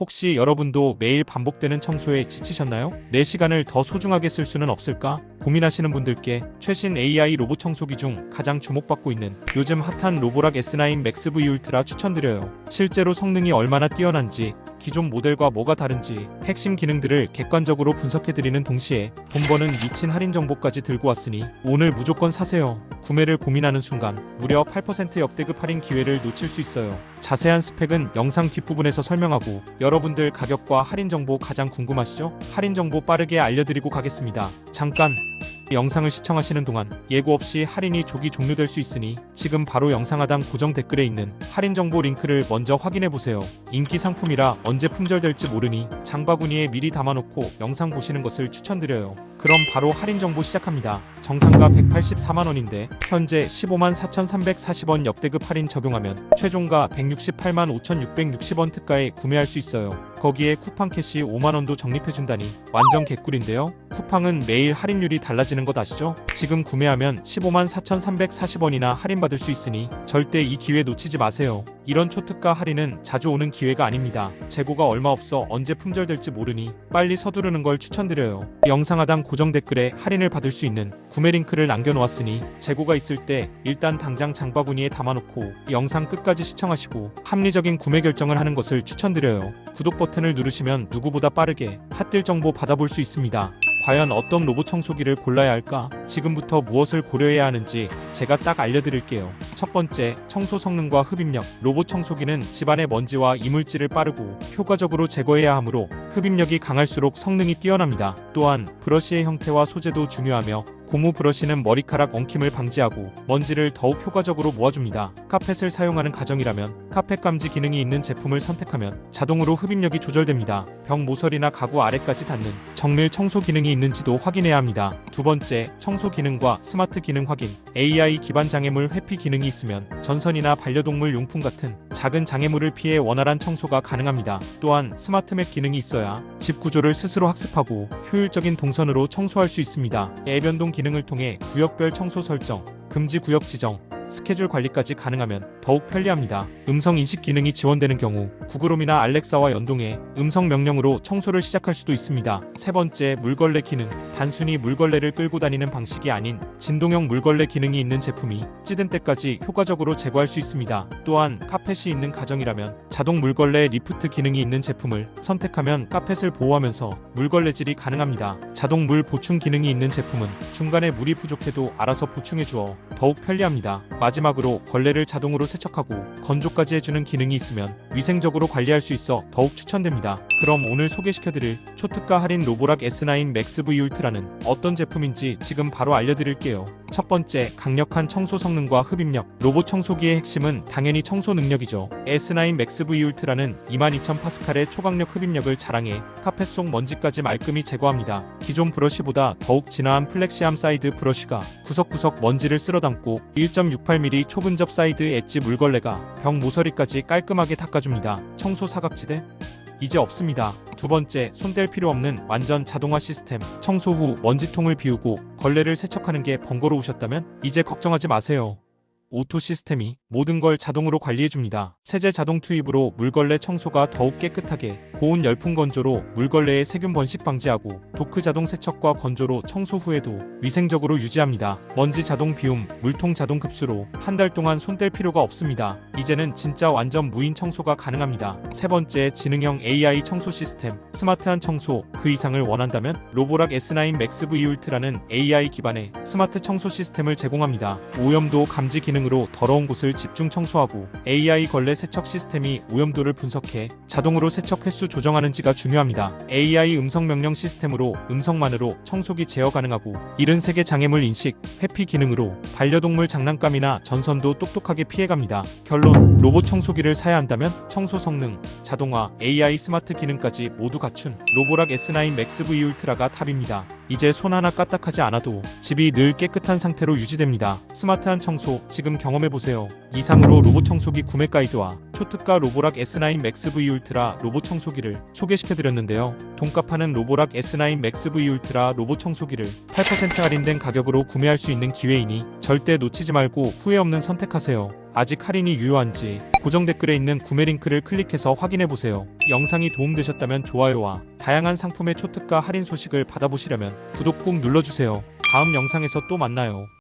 혹시 여러분도 매일 반복되는 청소에 지치셨나요? 내 시간을 더 소중하게 쓸 수는 없을까? 고민하시는 분들께 최신 AI 로봇 청소기 중 가장 주목받고 있는 요즘 핫한 로보락 S9 맥스 V 울트라 추천드려요. 실제로 성능이 얼마나 뛰어난지, 기존 모델과 뭐가 다른지 핵심 기능들을 객관적으로 분석해드리는 동시에 돈 버는 미친 할인 정보까지 들고 왔으니 오늘 무조건 사세요. 구매를 고민하는 순간 무려 8% 역대급 할인 기회를 놓칠 수 있어요. 자세한 스펙은 영상 뒷부분에서 설명하고 여러분들 가격과 할인 정보 가장 궁금하시죠? 할인 정보 빠르게 알려드리고 가겠습니다. 잠깐 영상을 시청하시는 동안 예고 없이 할인이 조기 종료될 수 있으니 지금 바로 영상 하단 고정 댓글에 있는 할인 정보 링크를 먼저 확인해 보세요. 인기 상품이라 언제 품절될지 모르니 장바구니에 미리 담아놓고 영상 보시는 것을 추천드려요. 그럼 바로 할인 정보 시작합니다. 정상가 184만 원인데 현재 15만 4,340원 역대급 할인 적용하면 최종가 168만 5,660원 특가에 구매할 수 있어요. 거기에 쿠팡 캐시 5만 원도 적립해 준다니 완전 개꿀인데요. 쿠팡은 매일 할인율이 달라지는 것 아시죠? 지금 구매하면 15만 4,340원이나 할인받을 수 있으니 절대 이 기회 놓치지 마세요. 이런 초특가 할인은 자주 오는 기회가 아닙니다. 재고가 얼마 없어 언제 품절될지 모르니 빨리 서두르는 걸 추천드려요. 영상 하단 고정 댓글에 할인을 받을 수 있는 구매 링크를 남겨놓았으니 재고가 있을 때 일단 당장 장바구니에 담아놓고 영상 끝까지 시청하시고 합리적인 구매 결정을 하는 것을 추천드려요. 구독 버튼을 누르시면 누구보다 빠르게 핫딜 정보 받아볼 수 있습니다. 과연 어떤 로봇 청소기를 골라야 할까? 지금부터 무엇을 고려해야 하는지 제가 딱 알려드릴게요. 첫 번째, 청소 성능과 흡입력. 로봇 청소기는 집안의 먼지와 이물질을 빠르고 효과적으로 제거해야 하므로 흡입력이 강할수록 성능이 뛰어납니다. 또한 브러쉬의 형태와 소재도 중요하며 고무 브러쉬는 머리카락 엉킴을 방지하고 먼지를 더욱 효과적으로 모아줍니다. 카펫을 사용하는 가정이라면 카펫 감지 기능이 있는 제품을 선택하면 자동으로 흡입력이 조절됩니다. 벽 모서리나 가구 아래까지 닿는 정밀 청소 기능이 있는지도 확인해야 합니다. 두 번째, 청소 기능과 스마트 기능 확인. AI 기반 장애물 회피 기능이 있으면 전선이나 반려동물 용품 같은 작은 장애물을 피해 원활한 청소가 가능합니다. 또한 스마트맵 기능이 있어야 집 구조를 스스로 학습하고 효율적인 동선으로 청소할 수 있습니다. 애변동 기능을 통해 구역별 청소 설정, 금지 구역 지정, 스케줄 관리까지 가능하면 더욱 편리합니다. 음성 인식 기능이 지원되는 경우 구글홈이나 알렉사와 연동해 음성 명령으로 청소를 시작할 수도 있습니다. 세 번째, 물걸레 기능. 단순히 물걸레를 끌고 다니는 방식이 아닌 진동형 물걸레 기능이 있는 제품이 찌든 때까지 효과적으로 제거할 수 있습니다. 또한 카펫이 있는 가정이라면 자동 물걸레 리프트 기능이 있는 제품을 선택하면 카펫을 보호하면서 물걸레질이 가능합니다. 자동 물 보충 기능이 있는 제품은 중간에 물이 부족해도 알아서 보충해 주어 더욱 편리합니다. 마지막으로 걸레를 자동으로 세 척하고 건조까지 해주는 기능이 있으면 위생적으로 관리할 수 있어 더욱 추천됩니다. 그럼 오늘 소개시켜드릴 초특가 할인 로보락 S9 맥스 V 울트라는 어떤 제품인지 지금 바로 알려드릴게요. 첫 번째, 강력한 청소 성능과 흡입력. 로봇 청소기의 핵심은 당연히 청소 능력이죠. S9 맥스 V 울트라는 22,000 파스칼의 초강력 흡입력을 자랑해 카펫 속 먼지까지 말끔히 제거합니다. 기존 브러쉬보다 더욱 진화한 플렉시암 사이드 브러쉬가 구석구석 먼지를 쓸어담고 1.68mm 초근접 사이드 엣지 물걸레가 벽 모서리까지 깔끔하게 닦아줍니다. 청소 사각지대? 이제 없습니다. 두 번째, 손댈 필요 없는 완전 자동화 시스템. 청소 후 먼지통을 비우고 걸레를 세척하는 게 번거로우셨다면 이제 걱정하지 마세요. 오토 시스템이 모든 걸 자동으로 관리해줍니다. 세제 자동 투입으로 물걸레 청소가 더욱 깨끗하게, 고온 열풍 건조로 물걸레의 세균 번식 방지하고, 도크 자동 세척과 건조로 청소 후에도 위생적으로 유지합니다. 먼지 자동 비움, 물통 자동 급수로 한 달 동안 손뗄 필요가 없습니다. 이제는 진짜 완전 무인 청소가 가능합니다. 세 번째, 지능형 AI 청소 시스템. 스마트한 청소, 그 이상을 원한다면 로보락 S9 맥스 V 울트라는 AI 기반의 스마트 청소 시스템을 제공합니다. 오염도 감지 기능으로 더러운 곳을 집중 청소하고 AI 걸레 세척 시스템이 오염도를 분석해 자동으로 세척 횟수 조정하는지가 중요합니다. AI 음성 명령 시스템으로 음성만으로 청소기 제어 가능하고 73개 장애물 인식, 회피 기능으로 반려동물 장난감이나 전선도 똑똑하게 피해갑니다. 결론, 로봇 청소기를 사야 한다면 청소 성능, 자동화, AI 스마트 기능까지 모두 갖춘 로보락 S9 맥스 V 울트라가 탑입니다. 이제 손 하나 까딱하지 않아도 집이 늘 깨끗한 상태로 유지됩니다. 스마트한 청소 지금 경험해 보세요. 이상으로 로봇 청소기 구매 가이드와 초특가 로보락 S9 맥스 V 울트라 로봇 청소기를 소개시켜드렸는데요. 돈값하는 로보락 S9 맥스 V 울트라 로봇 청소기를 8% 할인된 가격으로 구매할 수 있는 기회이니 절대 놓치지 말고 후회 없는 선택하세요. 아직 할인이 유효한지 고정 댓글에 있는 구매 링크를 클릭해서 확인해 보세요. 영상이 도움되셨다면 좋아요와 다양한 상품의 초특가 할인 소식을 받아보시려면 구독 꾹 눌러주세요. 다음 영상에서 또 만나요.